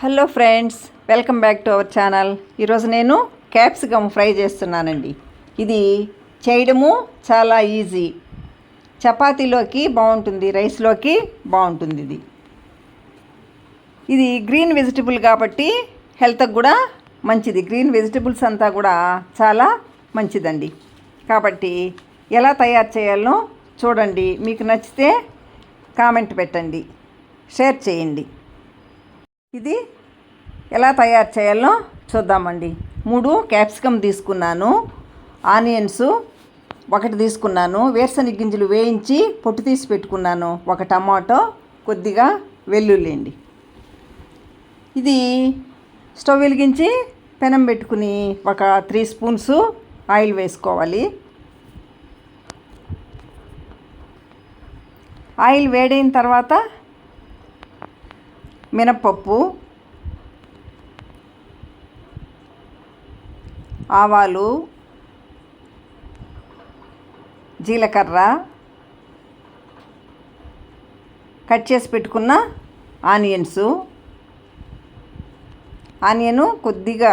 Hello friends welcome back to our channel. ఈరోజు నేను capsicum fry చేస్తున్నానండి. ఇది చేయడము చాలా ఈజీ. చపాతీలోకి బాగుంటుంది రైస్లోకి బాగుంటుంది ఇది. ఇది గ్రీన్ వెజిటబుల్ కాబట్టి హెల్త్కి కూడా మంచిది. గ్రీన్ వెజిటబుల్స్ అంతా కూడా చాలా మంచిదండి. కాబట్టి ఎలా తయారు చేయాలో చూడండి. మీకు నచ్చితే కామెంట్ పెట్టండి. షేర్ చేయండి. ఇది ఎలా తయారు చేయాలో చూద్దామండి. మూడు క్యాప్సికమ్ తీసుకున్నాను ఆనియన్స్ ఒకటి తీసుకున్నాను వేరుశనగ గింజలు వేయించి పొట్టు తీసి పెట్టుకున్నాను ఒక టమాటో కొద్దిగా వెల్లుల్లి అండి. ఇది స్టవ్ వెలిగించి పెనం పెట్టుకుని ఒక త్రీ స్పూన్స్ ఆయిల్ వేసుకోవాలి. ఆయిల్ వేడైన తర్వాత మినప్పప్పు ఆవాలు జీలకర్ర కట్ చేసి పెట్టుకున్న ఆనియన్స్. ఆనియను కొద్దిగా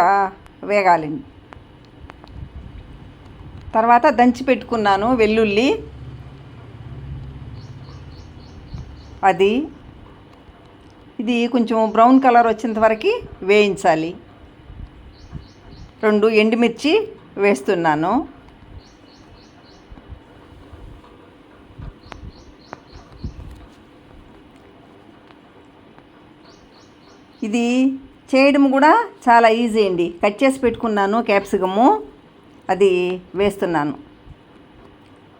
వేగాలండి తర్వాత దంచి పెట్టుకున్నాను వెల్లుల్లి అది. ఇది కొంచెం బ్రౌన్ కలర్ వచ్చేంత వరకు వేయించాలి. రెండు ఎండుమిర్చి వేస్తున్నాను. ఇది చేయడం కూడా చాలా ఈజీ అండి. కట్ చేసి పెట్టుకున్నాను క్యాప్సికము. అది వేస్తున్నాను.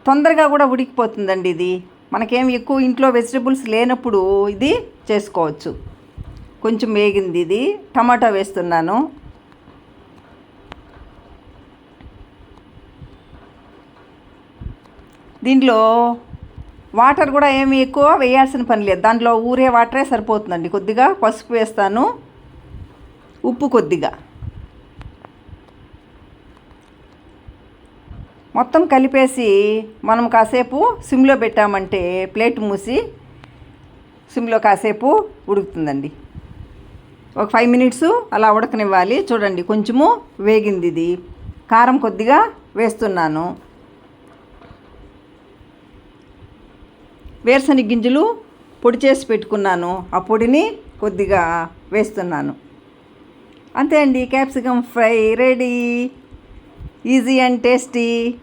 తొందరగా కూడా ఉడికిపోతుందండి ఇది. మనకేం ఎక్కువ ఇంట్లో వెజిటబుల్స్ లేనప్పుడు ఇది చేసుకోవచ్చు. కొంచెం వేగింది ఇది. టమాటా వేస్తున్నాను. దీంట్లో వాటర్ కూడా ఏమి ఎక్కువ వేయాల్సిన పని లేదు. దాంట్లో ఊరే వాటరే సరిపోతుందండి. కొద్దిగా పసుపు వేస్తాను. ఉప్పు కొద్దిగా. మొత్తం కలిపేసి మనం కాసేపు సిమ్లో పెట్టామంటే ప్లేట్ మూసి సిమ్లో కాసేపు ఉడుకుతుందండి. ఒక ఫైవ్ మినిట్స్ అలా ఉడకనివ్వాలి. చూడండి కొంచెము వేగింది ఇది. కారం కొద్దిగా వేస్తున్నాను. వేరుశనగ గింజలు పొడి చేసి పెట్టుకున్నాను. ఆ పొడిని కొద్దిగా వేస్తున్నాను. అంతే అండి capsicum fry ready. Easy and tasty.